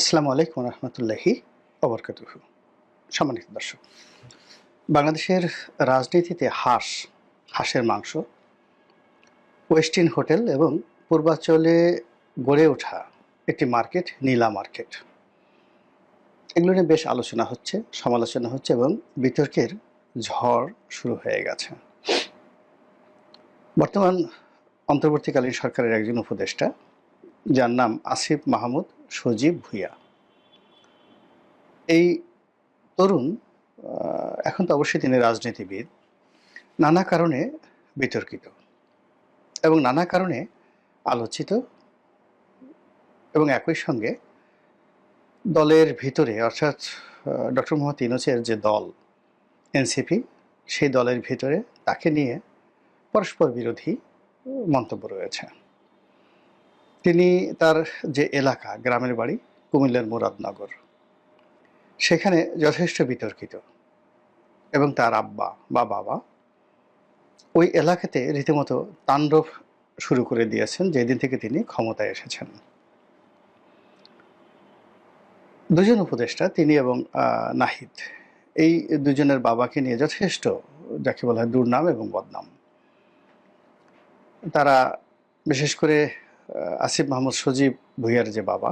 আসসালামু আলাইকুম রহমতুল্লাহি অবরকাতুহু সম্মানিত দর্শক, বাংলাদেশের রাজনীতিতে হাঁস, হাঁসের মাংস ওয়েস্টিন হোটেল এবং পূর্বাঞ্চলে গড়ে ওঠা একটি মার্কেট, নীলা মার্কেট। এগুলো নিয়ে বেশ আলোচনা হচ্ছে, সমালোচনা হচ্ছে এবং বিতর্কের ঝড় শুরু হয়ে গেছে। বর্তমান অন্তর্বর্তীকালীন সরকারের একজন উপদেষ্টা, যার নাম আসিফ মাহমুদ সজীব ভুইয়া। এই তরুণ এখন তো অবশ্যই তিনি রাজনীতিবিদ, নানা কারণে বিতর্কিত এবং নানা কারণে আলোচিত এবং একই সঙ্গে দলের ভিতরে, অর্থাৎ ডক্টর মোহাম্মদ ইউনুসের যে দল, এনসিপি, সেই দলের ভিতরে তাকে নিয়ে পরস্পর বিরোধী মন্তব্য রয়েছে। তিনি তার যে এলাকা, গ্রামের বাড়ি, কুমিল্লার মুরাদনগর, সেখানে যথেষ্ট বিতর্কিত। এবং তার আব্বা বা বাবা ওই এলাকাতে রীতিমতো তাণ্ডব শুরু করে দিয়েছেন, যেদিন থেকে তিনি ক্ষমতায় এসেছেন। দুজন উপদেষ্টা, তিনি এবং নাহিদ, এই দুজনের বাবাকে নিয়ে যথেষ্ট যাকে বলা হয় দুর্নাম এবং বদনাম। তারা বিশেষ করে আসিফ মাহমুদ সজীব ভুইয়ার যে বাবা,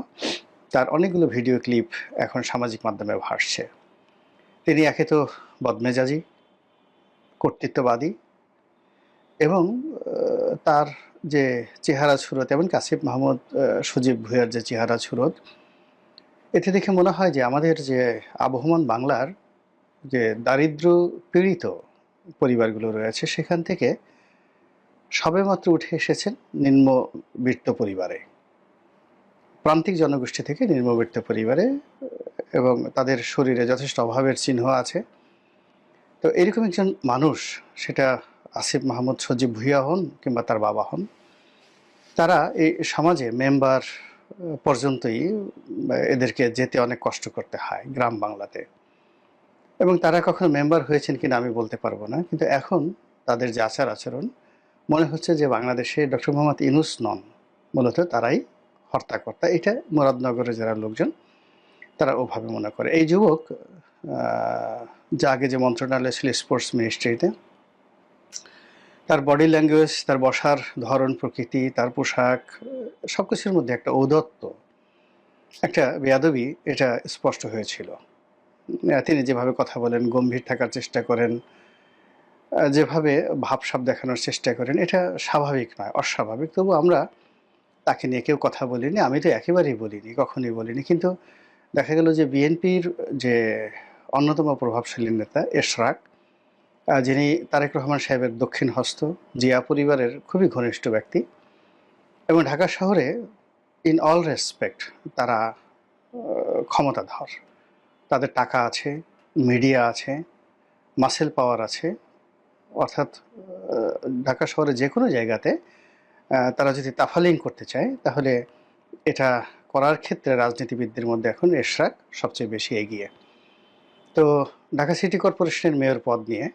তার অনেকগুলো ভিডিও ক্লিপ এখন সামাজিক মাধ্যমে ভাসছে। তিনি একে তো বদমেজাজি, কর্তৃত্ববাদী এবং তার যে চেহারা সুরত এমনকি আসিফ মাহমুদ সজীব ভুইয়ার যে চেহারা সুরত এতে দেখে মনে হয় যে আমাদের যে আবহমান বাংলার যে দারিদ্র পীড়িত পরিবারগুলো রয়েছে, সেখান থেকে সবেমাত্র উঠে এসেছেন নিম্নবৃত্ত পরিবারে। প্রান্তিক জনগোষ্ঠী থেকে নিম্নবৃত্ত পরিবারে এবং তাদের শরীরে যথেষ্ট অভাবের চিহ্ন আছে। তো এরকম একজন মানুষ, সেটা আসিফ মাহমুদ সজীব ভুইয়া হন কিংবা তার বাবা হন, তারা এই সমাজে মেম্বার পর্যন্তই এদেরকে যেতে অনেক কষ্ট করতে হয় গ্রাম বাংলাতে। এবং তারা কখনো মেম্বার হয়েছেন কিনা আমি বলতে পারব না, কিন্তু এখন তাদের যে আচার আচরণ মনে হচ্ছে যে বাংলাদেশে ডক্টর মোহাম্মদ ইনুস নন। মূলত তারাই হর্তাকর্তা। এটা মুরাদনগরের যারা লোকজন, তারা ওভাবে মনে করে। এই যুবক যা আগে যে মন্ত্রণালয় ছিল, স্পোর্টস মিনিস্ট্রিতে, তার বডি ল্যাঙ্গুয়েজ, তার বসার ধরন, প্রকৃতি, তার পোশাক, সব কিছুর মধ্যে একটা ঔদত্ত, একটা বেয়াদবি, এটা স্পষ্ট হয়েছিল। তিনি যেভাবে কথা বলেন, গম্ভীর থাকার চেষ্টা করেন যেভাবে ভাবসাব দেখানোর চেষ্টা করেন, এটা স্বাভাবিক নয়, অস্বাভাবিক। তবু আমরা তাকে নিয়ে কেউ কথা বলিনি, আমি তো একেবারেই বলিনি, কখনোই বলিনি। কিন্তু দেখা গেল যে বিএনপির যে অন্যতম প্রভাবশালী নেতা, এশরাক যিনি তারেক রহমান সাহেবের দক্ষিণ হস্ত, জিয়া পরিবারের খুবই ঘনিষ্ঠ ব্যক্তি, এবং ঢাকা শহরে ইন অল রেসপেক্ট তারা ক্ষমতাধর। তাদের টাকা আছে, মিডিয়া আছে, মাসেল পাওয়ার আছে অর্থাৎ ঢাকা শহরে যে কোনো জায়গাতে তারা যদি তাফালিং করতে চায়, তাহলে এটা করার ক্ষেত্রে রাজনীতিবিদদের মধ্যে এখন এশরাক সবচেয়ে বেশি এগিয়ে। তো ঢাকা সিটি কর্পোরেশনের মেয়র পদ নিয়ে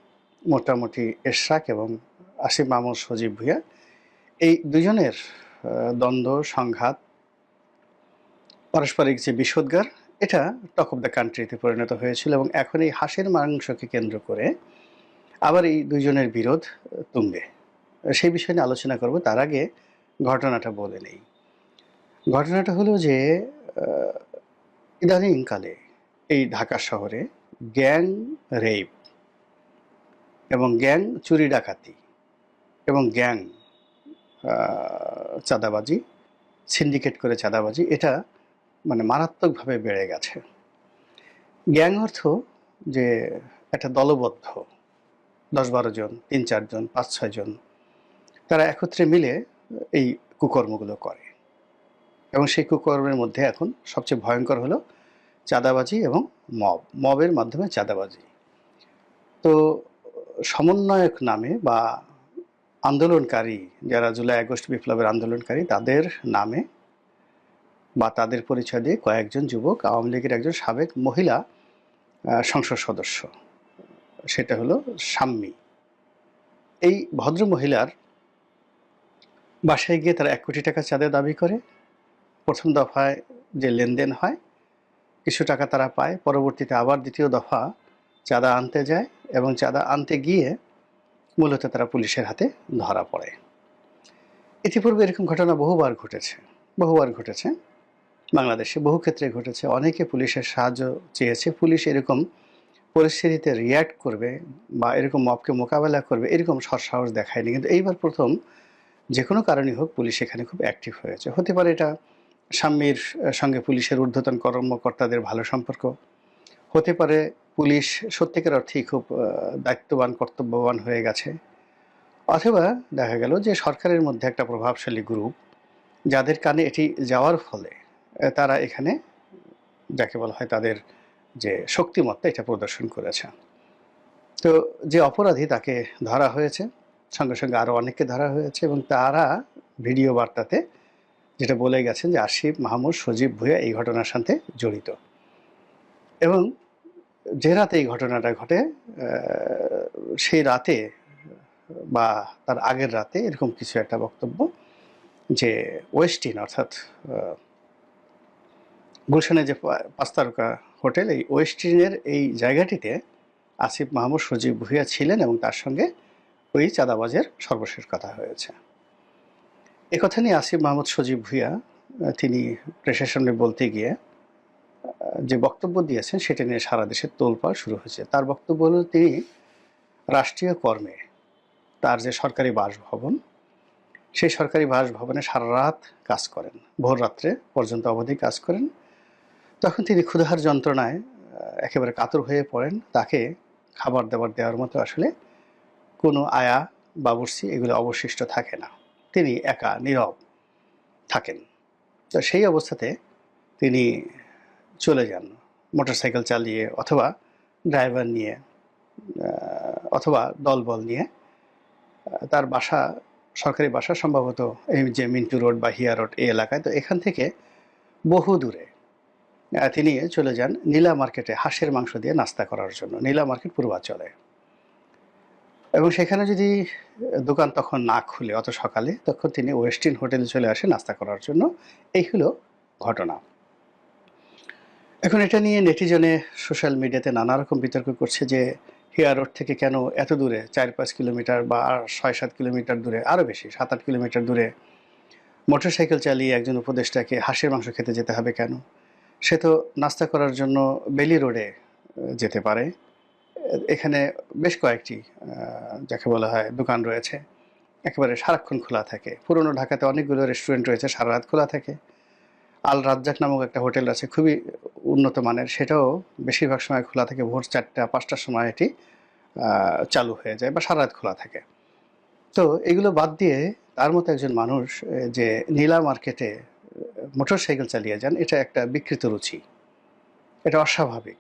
মোটামুটি এশরাক এবং আসিফ মাহমুদ সজীব ভুইয়া, এই দুজনের দ্বন্দ্ব, সংঘাত, পারস্পরিক যে বিষোদ্গার, এটা টক অফ দ্য কান্ট্রিতে পরিণত হয়েছিল এবং এখন এই হাসির মাংসকে কেন্দ্র করে আবার এই দুজনের বিরোধ তুঙ্গে। সেই বিষয় নিয়ে আলোচনা করব। তার আগে ঘটনাটা বলে নেই। ঘটনাটা হলো যে ইদানিংকালে এই ঢাকা শহরে গ্যাং রেপ এবং গ্যাং চুরি ডাকাতি এবং গ্যাং চাঁদাবাজি, সিন্ডিকেট করে চাঁদাবাজি, এটা মানে মারাত্মকভাবে বেড়ে গেছে। গ্যাং অর্থ যে একটা দলবদ্ধ দশ বারো জন তিন চারজন পাঁচ ছয় জন, তারা একত্রে মিলে এই কুকর্মগুলো করে। এবং সেই কুকর্মের মধ্যে এখন সবচেয়ে ভয়ঙ্কর হলো চাঁদাবাজি এবং মব, মবের মাধ্যমে চাঁদাবাজি। তো সমন্বয়ক নামে বা আন্দোলনকারী যারা জুলাই আগস্ট বিপ্লবের আন্দোলনকারী, তাদের নামে বা তাদের পরিচয় দিয়ে কয়েকজন যুবক, আওয়ামী লীগের একজন সাবেক মহিলা সংসদ সদস্য। সেটা হলো সাম্মী। এই ভদ্র মহিলার বাসায় গিয়ে তারা এক কোটি টাকা চাঁদা দাবি করে। প্রথম দফায় যে লেনদেন হয়, কিছু টাকা তারা পায়, পরবর্তীতে আবার দ্বিতীয় দফা চাঁদা আনতে যায় এবং চাঁদা আনতে গিয়ে মূলত তারা পুলিশের হাতে ধরা পড়ে। ইতিপূর্বে এরকম ঘটনা বহুবার ঘটেছে বহুবার ঘটেছে। বাংলাদেশে বহু ক্ষেত্রে ঘটেছে, অনেকে পুলিশের সাহায্য চেয়েছে। পুলিশ এরকম পরিস্থিতিতে রিয়্যাক্ট করবে বা এরকম মবকে মোকাবেলা করবে, এরকম সৎসাহস দেখায়নি। কিন্তু এইবার প্রথম যে কোনো কারণেই হোক পুলিশ এখানে খুব অ্যাক্টিভ হয়েছে। হতে পারে এটা স্বামীর সঙ্গে পুলিশের ঊর্ধ্বতন কর্মকর্তাদের ভালো সম্পর্ক। হতে পারে পুলিশ সত্যিকার অর্থেই খুব দায়িত্ববান, কর্তব্যবান হয়ে গেছে। অথবা দেখা গেল যে সরকারের মধ্যে একটা প্রভাবশালী গ্রুপ যাদের কানে এটি যাওয়ার ফলে তারা এখানে যাকে বলা হয় তাদের যে শক্তিমত্তা এটা প্রদর্শন করেছে। তো যে অপরাধী তাকে ধরা হয়েছে, সঙ্গে সঙ্গে আরও অনেককে ধরা হয়েছে এবং তারা ভিডিও বার্তাতে যেটা বলে গেছেন যে আসিফ, মাহমুদ, সজীব ভুঁইয়া এই ঘটনার সাথে জড়িত। এবং যে রাতে এই ঘটনাটা ঘটে সেই রাতে বা তার আগের রাতে এরকম কিছু একটা বক্তব্য যে ওয়েস্টিন অর্থাৎ গুলশানে যে পাঁচ তারকা হোটেল, এই ওয়েস্টিনের এই জায়গাটিতে আসিফ মাহমুদ সজীব ভুঁইয়া ছিলেন এবং তার সঙ্গে ওই চাঁদাবাজের সর্বশেষ কথা হয়েছে। এ কথা নিয়ে আসিফ মাহমুদ সজীব ভুঁইয়া, তিনি প্রেসের সামনে বলতে গিয়ে, যে বক্তব্য দিয়েছেন সেটা নিয়ে সারা দেশে তোলপাড় শুরু হয়েছে। তার বক্তব্য হলো তিনি রাষ্ট্রীয় কর্মে তার যে সরকারি বাসভবন, সেই সরকারি বাসভবনে সারা রাত কাজ করেন। ভোর রাত্রে পর্যন্ত অবধি কাজ করেন। তখন তিনি ক্ষুধার যন্ত্রণায় একেবারে কাতর হয়ে পড়েন। তাকে খাবার দাবার দেওয়ার মতো আসলে কোনো আয়া, বাবুর্চি এগুলো অবশিষ্ট থাকে না। তিনি একা, নীরব থাকেন। তো সেই অবস্থাতে তিনি চলে যান মোটরসাইকেল চালিয়ে অথবা ড্রাইভার নিয়ে অথবা দলবল নিয়ে। তার বাসা, সরকারি বাসা সম্ভবত এই যে মিন্টু রোড বা হিয়া রোড এই এলাকায়। তো এখান থেকে বহু দূরে তিনি চলে যান নীলা মার্কেটে হাঁসের মাংস দিয়ে নাস্তা করার জন্য। নীলা মার্কেট পূর্বাঞ্চলে। এবং সেখানে যদি দোকান তখন না খুলে, অত সকালে, তখন তিনি ওয়েস্টিন হোটেলে চলে আসে নাস্তা করার জন্য। এই হলো ঘটনা। এখন এটা নিয়ে নেটিজনে সোশ্যাল মিডিয়াতে নানা রকম বিতর্ক করছে যে, হিয়া রোড থেকে কেন এত দূরে, চার পাঁচ কিলোমিটার বা ছয় সাত কিলোমিটার দূরে আরও বেশি, সাত আট কিলোমিটার দূরে, মোটরসাইকেল চালিয়ে একজন উপদেষ্টাকে হাঁসের মাংস খেতে যেতে হবে কেন? সে তো নাস্তা করার জন্য বেলি রোডে যেতে পারে। এখানে বেশ কয়েকটি যাকে বলা হয় দোকান রয়েছে। একেবারে সারাক্ষণ খোলা থাকে। পুরনো ঢাকাতে অনেকগুলো রেস্টুরেন্ট রয়েছে, সারা রাত খোলা থাকে। আল রাজ্জাক নামক একটা হোটেল আছে, খুবই উন্নত মানের। সেটাও বেশিরভাগ সময় খোলা থাকে, ভোর চারটা, পাঁচটার সময় এটি চালু হয়ে যায় বা সারা রাত খোলা থাকে। তো এগুলো বাদ দিয়ে তার মতো একজন মানুষ যে নীলা মার্কেটে মোটর সাইকেল চালিয়ে যান, এটা একটা বিকৃত রুচি। এটা অস্বাভাবিক।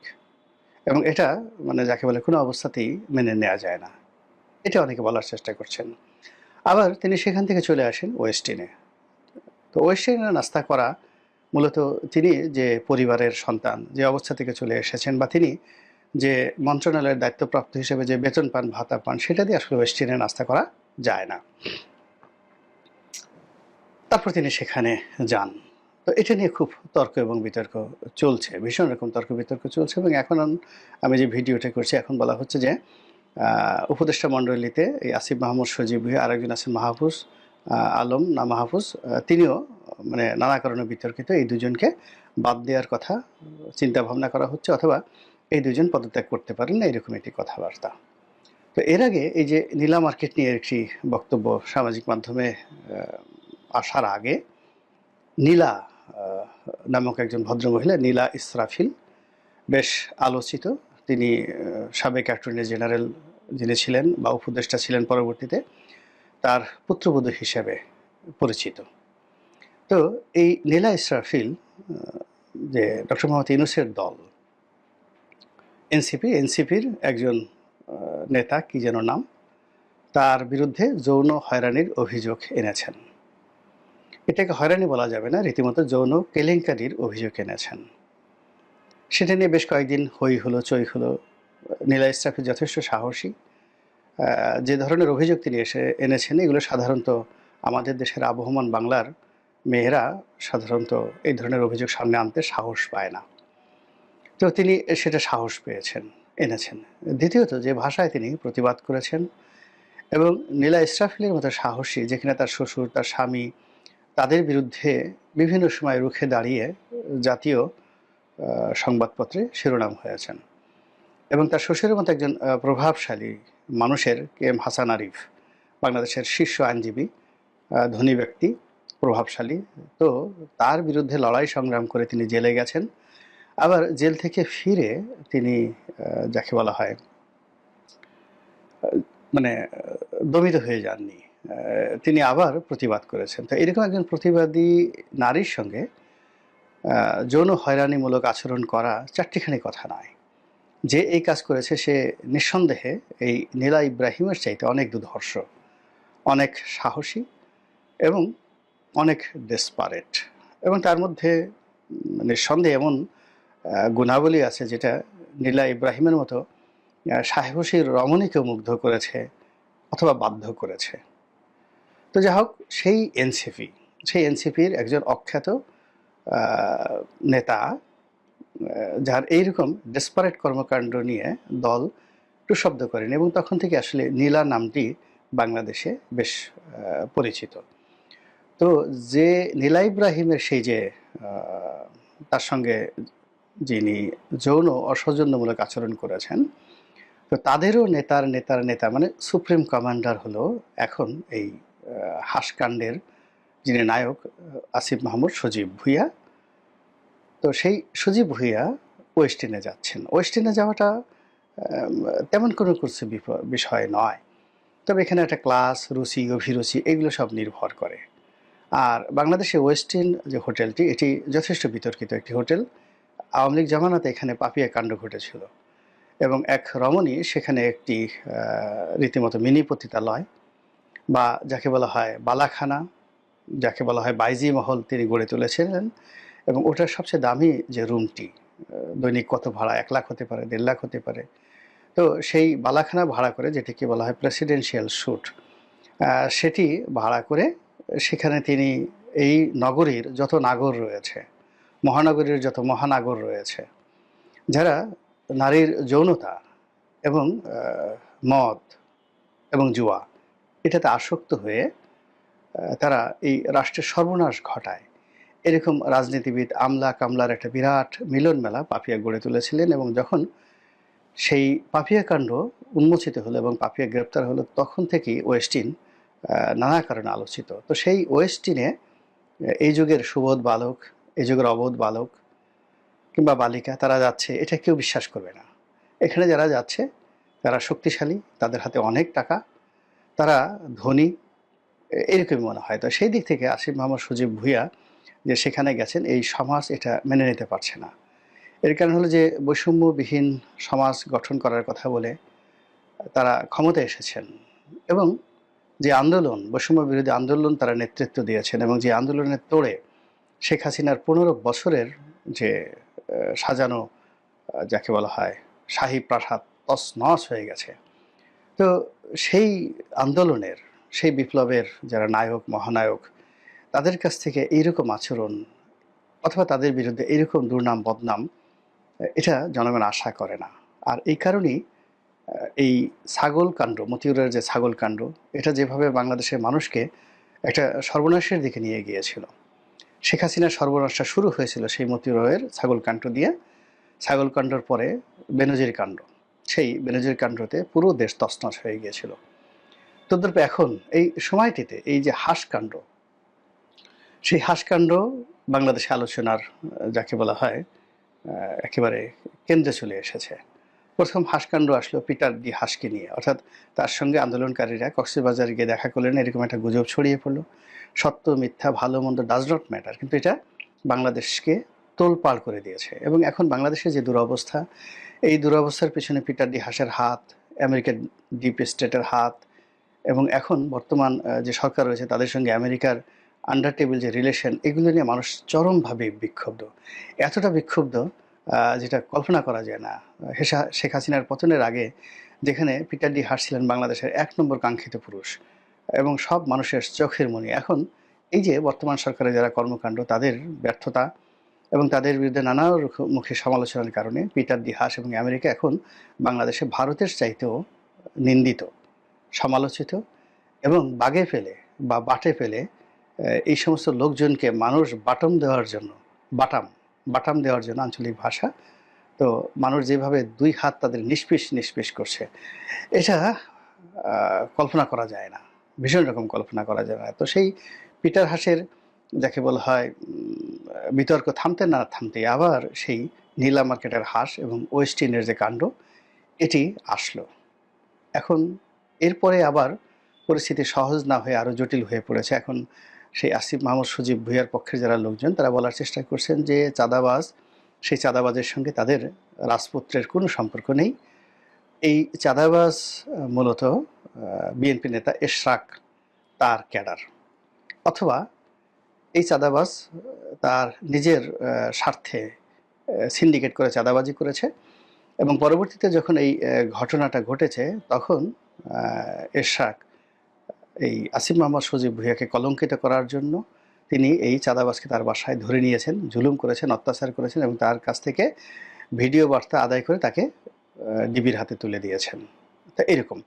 এবং এটা মানে যাকে বলে কোনো অবস্থাতেই মেনে নেওয়া যায় না। এটা অনেকে বলার চেষ্টা করছেন। আবার তিনি সেখান থেকে চলে আসেন ওয়েস্টিনে তো ওয়েস্টিনে নাস্তা করা মূলত তিনি যে পরিবারের সন্তান, যে অবস্থা থেকে চলে এসেছেন বা তিনি যে মন্ত্রণালয়ের দায়িত্বপ্রাপ্ত হিসেবে যে বেতন পান, ভাতা পান, সেটা দিয়ে আসলে ওয়েস্টিনে নাস্তা করা যায় না। তারপর তিনি সেখানে যান। তো এটা নিয়ে খুব তর্ক এবং বিতর্ক চলছে, ভীষণ রকম তর্ক বিতর্ক চলছে এবং এখন আমি যে ভিডিওটা করছি, এখন বলা হচ্ছে যে উপদেষ্টা মণ্ডলীতে এই আসিফ মাহমুদ সজীব ভুঁইয়া আরেকজন আছেন মাহফুজ আলম, না মাহফুজ তিনিও মানে নানা কারণে বিতর্কিত। এই দুজনকে বাদ দেওয়ার কথা চিন্তা ভাবনা করা হচ্ছে অথবা এই দুজন পদত্যাগ করতে পারেন না, এরকম একটি কথাবার্তা। তো এর আগে এই যে নীলা মার্কেট নিয়ে একটি বক্তব্য সামাজিক মাধ্যমে আসার আগে নীলা নামক একজন ভদ্রমহিলা নীলা ইসরাফিল, বেশ আলোচিত। তিনি সাবেক অ্যাটর্নি জেনারেল যিনি ছিলেন বা উপদেষ্টা ছিলেন পরবর্তীতে, তার পুত্রবধূ হিসেবে পরিচিত। তো এই নীলা ইসরাফিল যে ডক্টর মোহাম্মদ ইউনুসের দল, এনসিপি, এনসিপির একজন নেতা, কি যেন নাম, তার বিরুদ্ধে যৌন হয়রানির অভিযোগ এনেছেন। এটাকে হয়রানি বলা যাবে না। রীতিমতো যৌন কেলেঙ্কারির অভিযোগ এনেছেন। সেটা নিয়ে বেশ কয়েকদিন হই হলো চই হলো, নীলা ইসরাফি যথেষ্ট সাহসী। যে ধরনের অভিযোগ তিনি এসে এনেছেন, এগুলো সাধারণত আমাদের দেশের আবহমান বাংলার মেয়েরা সাধারণত এই ধরনের অভিযোগ সামনে আনতে সাহস পায় না। তো তিনি সেটা সাহস পেয়েছেন, এনেছেন। দ্বিতীয়ত, যে ভাষায় তিনি প্রতিবাদ করেছেন এবং নীলা ইসরাফিলের মতো সাহসী যেখানে তার শ্বশুর, তার স্বামী তাদের বিরুদ্ধে বিভিন্ন সময় রুখে দাঁড়িয়ে জাতীয় সংবাদপত্রে শিরোনাম হয়েছেন। এবং তার শ্বশুরের মতো একজন প্রভাবশালী মানুষের কে এম হাসান আরিফ, বাংলাদেশের শীর্ষ আইনজীবী ধনী ব্যক্তি, প্রভাবশালী। তো তার বিরুদ্ধে লড়াই সংগ্রাম করে তিনি জেলে গেছেন। আবার জেল থেকে ফিরে তিনি যাকে বলা হয় মানে দমিত হয়ে যাননি। তিনি আবার প্রতিবাদ করেছেন। তো এরকম একজন প্রতিবাদী নারীর সঙ্গে যৌন হয়রানিমূলক আচরণ করা চারটিখানি কথা নয়। যে এই কাজ করেছে, সে নিঃসন্দেহে এই নীলা ইব্রাহিমের চাইতে অনেক দুধর্ষ অনেক সাহসী এবং অনেক ডেসপারেট এবং তার মধ্যে নিঃসন্দেহে এমন গুণাবলী আছে যেটা নীলা ইব্রাহিমের মতো সাহসী রমণীকেও মুগ্ধ করেছে অথবা বাধ্য করেছে। তো যাই হোক, সেই এনসিপি, সেই এনসিপির একজন অখ্যাত নেতা যার এইরকম ডেসপারেট কর্মকাণ্ড নিয়ে দল টুশব্দ করেন এবং তখন থেকে আসলে নীলা নামটি বাংলাদেশে বেশ পরিচিত। তো যে নীলা ইব্রাহিমের সেই যে তার সঙ্গে যিনি যৌন অসৌজন্যমূলক আচরণ করেছেন, তো তাদেরও নেতার নেতার নেতা মানে সুপ্রিম কমান্ডার হলো এখন এই হাসকাণ্ডের যিনি নায়ক, আসিফ মাহমুদ, সজীব ভুইয়া। তো সেই সজীব ভুইয়া ওয়েস্টিনে যাচ্ছেন। ওয়েস্টিনে যাওয়াটা তেমন কোনো কিছু বিষয় নয়। তবে এখানে একটা ক্লাস, রুচি, অভিরুচি এগুলো সব নির্ভর করে। আর বাংলাদেশে ওয়েস্টিন যে হোটেলটি, এটি যথেষ্ট বিতর্কিত একটি হোটেল। আওয়ামী লীগ জামানাতে এখানে পাপিয়া কাণ্ড ঘটেছিল। এবং এক রমণী সেখানে একটি রীতিমতো মিনি পতিতালয় বা যাকে বলা হয় বালাখানা, যাকে বলা হয় বাইজি মহল তিনি গড়ে তুলেছিলেন এবং ওটার সবচেয়ে দামি যে রুমটি দৈনিক কত ভাড়া? এক লাখ হতে পারে, দেড় লাখ হতে পারে। তো সেই বালাখানা ভাড়া করে, যেটিকে বলা হয় প্রেসিডেন্সিয়াল শ্যুট সেটি ভাড়া করে সেখানে তিনি এই নগরীর যত নাগর রয়েছে, মহানগরীর যত মহানাগর রয়েছে, যারা নারীর যৌনতা এবং মদ এবং জুয়া এটাতে আসক্ত হয়ে তারা এই রাষ্ট্রের সর্বনাশ ঘটায়। এরকম রাজনীতিবিদ আমলা কামলার একটা বিরাট মিলন মেলা পাপিয়া গড়ে তুলেছিলেন এবং যখন সেই পাপিয়া কাণ্ড উন্মোচিত হলো এবং পাপিয়া গ্রেপ্তার হলো, তখন থেকেই ওয়েস্টিন নানা কারণে আলোচিত। তো সেই ওয়েস্টিনে এই যুগের সুবোধ বালক, এই যুগের অবোধ বালক কিংবা বালিকা, তারা যাচ্ছে, এটা কেউ বিশ্বাস করবে না। এখানে যারা যাচ্ছে, তারা শক্তিশালী, তাদের হাতে অনেক টাকা তারা ধনী এরকমই মনে হয়। তো সেই দিক থেকে আসিফ মোহাম্মদ সজীব ভুইয়া যে সেখানে গেছেন, এই সমাজ এটা মেনে নিতে পারছে না। এর কারণ হলো যে বৈষম্যবিহীন সমাজ গঠন করার কথা বলে তারা ক্ষমতায় এসেছেন এবং যে আন্দোলন বৈষম্য বিরোধী আন্দোলন তারা নেতৃত্ব দিয়েছেন এবং যে আন্দোলনের তোড়ে শেখ হাসিনার পনেরো বছরের যে সাজানো যাকে বলা হয় শাহী প্রাসাদ তস নস হয়ে গেছে। তো সেই আন্দোলনের, সেই বিপ্লবের যারা নায়ক, মহানায়ক, তাদের কাছ থেকে এইরকম আচরণ অথবা তাদের বিরুদ্ধে এইরকম দুর্নাম, বদনাম, এটা জনগণ আশা করে না। আর এই কারণেই এই ছাগল কাণ্ড, মতিউরের যে ছাগল কাণ্ড, এটা যেভাবে বাংলাদেশের মানুষকে একটা সর্বনাশের দিকে নিয়ে গিয়েছিল। শেখ হাসিনার সর্বনাশটা শুরু হয়েছিল সেই মতিউরের ছাগল কাণ্ড দিয়ে। ছাগল কাণ্ডর পরে বেনজির কাণ্ড। সেই বেনজির কাণ্ডতে পুরো দেশ তছনছ হয়ে গিয়েছিল। তদ্রূপ এখন এই সময়টিতে এই যে হাঁসকাণ্ড, সেই হাঁসকাণ্ড বাংলাদেশে আলোচনার, যাকে বলা হয় একেবারে কেন্দ্রে চলে এসেছে। প্রথম হাঁসকাণ্ড আসলো পিটার ডি হাঁসকে নিয়ে। অর্থাৎ তার সঙ্গে আন্দোলনকারীরা কক্সবাজারে গিয়ে দেখা করলেন, এরকম একটা গুজব ছড়িয়ে পড়ল। সত্য, মিথ্যা, ভালো, মন্দ ডাজ নট ম্যাটার কিন্তু এটা বাংলাদেশকে তোলপাড় করে দিয়েছে। এবং এখন বাংলাদেশের যে দুরবস্থা, এই দুরবস্থার পিছনে পিটার ডি হাসের হাত, আমেরিকার ডিপ স্টেটের হাত, এবং এখন বর্তমান যে সরকার রয়েছে তাদের সঙ্গে আমেরিকার আন্ডার টেবিল যে রিলেশন এগুলো নিয়ে মানুষ চরমভাবে বিক্ষুব্ধ। এতটা বিক্ষুব্ধ যেটা কল্পনা করা যায় না। হেসা- শেখ হাসিনার পতনের আগে যেখানে পিটার ডি হাস ছিলেন বাংলাদেশের এক নম্বর কাঙ্ক্ষিত পুরুষ, এবং সব মানুষের চোখের মনি। এখন এই যে বর্তমান সরকারের যারা কর্মকাণ্ড, তাদের ব্যর্থতা এবং তাদের বিরুদ্ধে নানা মুখে সমালোচনার কারণে পিটার দি হাস এবং আমেরিকা এখন বাংলাদেশে ভারতের চাইতেও নিন্দিত, সমালোচিত এবং বাগে ফেলে বা বাটে ফেলে এই সমস্ত লোকজনকে মানুষ বাটম দেওয়ার জন্য, বাটাম বাটাম দেওয়ার জন্য আঞ্চলিক ভাষা। তো মানুষ যেভাবে দুই হাত তাদের নিষ্পিস নিষ্পিস করছে, এটা কল্পনা করা যায় না, ভীষণ রকম কল্পনা করা যায় না। তো সেই পিটার হাসের যাকে বলা হয় বিতর্ক থামতে না থামতে আবার সেই নীলা মার্কেটের হাঁস এবং ওয়েস্টিনের যে কাণ্ড, এটি আসলো। এখন এরপরে আবার পরিস্থিতি সহজ না হয়ে আরও জটিল হয়ে পড়েছে। এখন সেই আসিফ মাহমুদ সজীব ভুইয়ার পক্ষের যারা লোকজন, তারা বলার চেষ্টা করছেন যে চাঁদাবাজ, সেই চাঁদাবাজের সঙ্গে তাদের রাজপুত্রের কোনো সম্পর্ক নেই। এই চাঁদাবাজ মূলত বিএনপি নেতা এশরাক তার ক্যাডার। অথবা এই চাঁদাবাজ তার নিজের স্বার্থে সিন্ডিকেট করে চাঁদাবাজি করেছে এবং পরবর্তীতে যখন এই ঘটনাটা ঘটেছে তখন এরশাক এই আসিফ মোহাম্মদ সজীব ভুইয়াকে কলঙ্কিত করার জন্য তিনি এই চাঁদাবাজকে তার বাসায় ধরে নিয়েছেন, জুলুম করেছেন, অত্যাচার করেছেন এবং তার কাছ থেকে ভিডিও বার্তা আদায় করে তাকে ডিবির হাতে তুলে দিয়েছেন। তা এরকম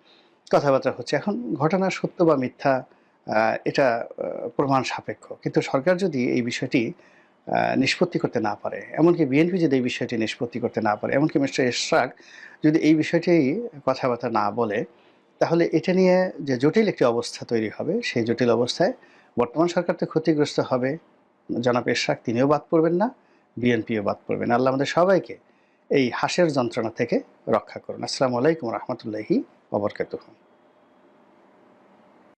কথাবার্তা হচ্ছে। এখন ঘটনা সত্য বা মিথ্যা এটা প্রমাণ সাপেক্ষ। কিন্তু সরকার যদি এই বিষয়টি নিষ্পত্তি করতে না পারে, এমনকি বিএনপি যদি এই বিষয়টি নিষ্পত্তি করতে না পারে, এমনকি মিস্টার এশরাক যদি এই বিষয়টি কথাবার্তা না বলে, তাহলে এটা নিয়ে যে জটিল একটি অবস্থা তৈরি হবে, সেই জটিল অবস্থায় বর্তমান সরকার তো ক্ষতিগ্রস্ত হবে। জনাব এশরাক তিনিও বাদ পড়বেন না, বিএনপিও বাদ পড়বেন আল্লাহ আমাদের সবাইকে এই হাসের যন্ত্রণা থেকে রক্ষা করুন। আসসালামু আলাইকুম রহমতুল্লাহি অবরকাতুহ